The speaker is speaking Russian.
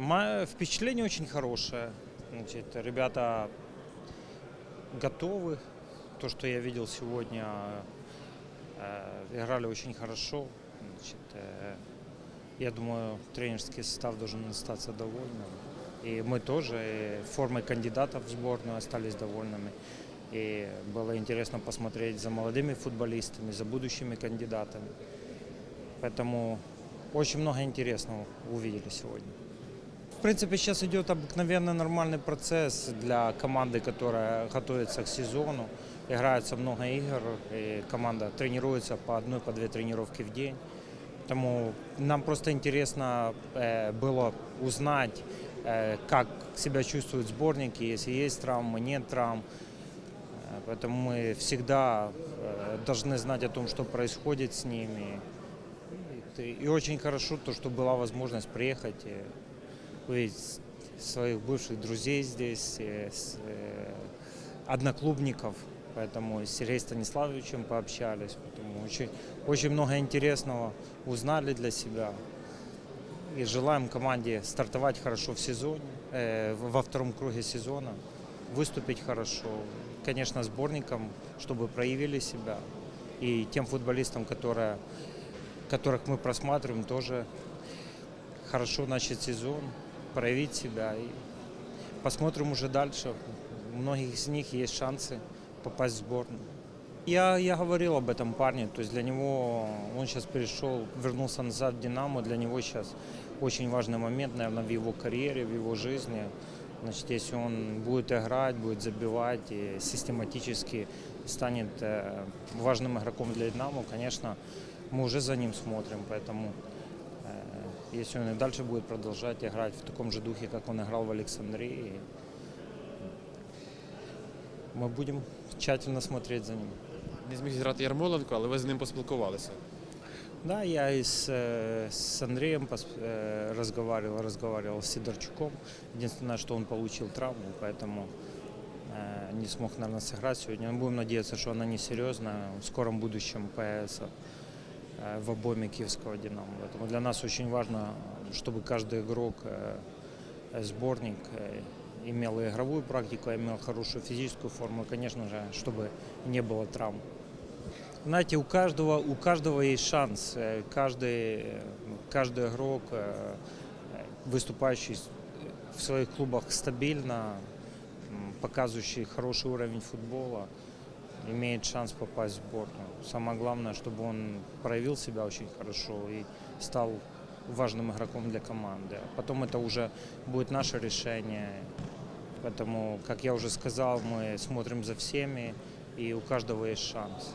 Впечатление очень хорошее. Значит, ребята готовы. То, что я видел сегодня, э, играли очень хорошо. Значит, э, я думаю, тренерский состав должен остаться довольным. И мы тоже и формой кандидатов в сборную остались довольными. И было интересно посмотреть за молодыми футболистами, за будущими кандидатами. Поэтому очень много интересного увидели сегодня. В принципе, сейчас идет обыкновенный нормальный процесс для команды, которая готовится к сезону. Играется много игр, и команда тренируется по одной, по две тренировки в день. Поэтому нам просто интересно э, было узнать, э, как себя чувствуют сборники, если есть травмы, нет травм. Э, Поэтому мы всегда должны знать о том, что происходит с ними. И, очень хорошо то, что была возможность приехать увидеть своих бывших друзей здесь, э, э, одноклубников. Поэтому с Сергеем Станиславовичем пообщались. Поэтому очень, очень много интересного узнали для себя. И желаем команде стартовать хорошо в сезоне, э, во втором круге сезона, выступить хорошо. Конечно, сборникам, чтобы проявили себя. И тем футболистам, которые, которых мы просматриваем, тоже хорошо начать сезон, проявить себя. И посмотрим уже дальше. У многих из них есть шансы попасть в сборную. Я, я говорил об этом парне, то есть для него, он сейчас перешел, вернулся назад в «Динамо», для него сейчас очень важный момент, наверное, в его карьере, в его жизни. Значит, если он будет играть, будет забивать и систематически станет э, важным игроком для «Динамо», конечно, мы уже за ним смотрим, поэтому если он и дальше будет продолжать играть в таком же духе, как он играл в Александрии, мы будем тщательно смотреть за ним. Не зміг зіграти Ярмоленко, але ви з ним поспілкувалися. Да, я и с, э, с Андреем пос- э, разговаривал, разговаривал с Сидорчуком. Единственное, что он получил травму, поэтому э, не смог, наверное, сыграть сегодня. Но будем надеяться, что она не серьезная. В скором будущем появится э, в обойме киевского «Динамо». Поэтому для нас очень важно, чтобы каждый игрок, э, э, сборник э, имел игровую практику, имел хорошую физическую форму, и, конечно же, чтобы не было травм. Знаете, у каждого, у каждого есть шанс. Э, Каждый, э, каждый игрок, э, выступающий в своих клубах стабильно, показывающий хороший уровень футбола, имеет шанс попасть в сборную. Самое главное, чтобы он проявил себя очень хорошо и стал важным игроком для команды. А Потом это уже будет наше решение. Поэтому, как я уже сказал, мы смотрим за всеми, и у каждого есть шанс.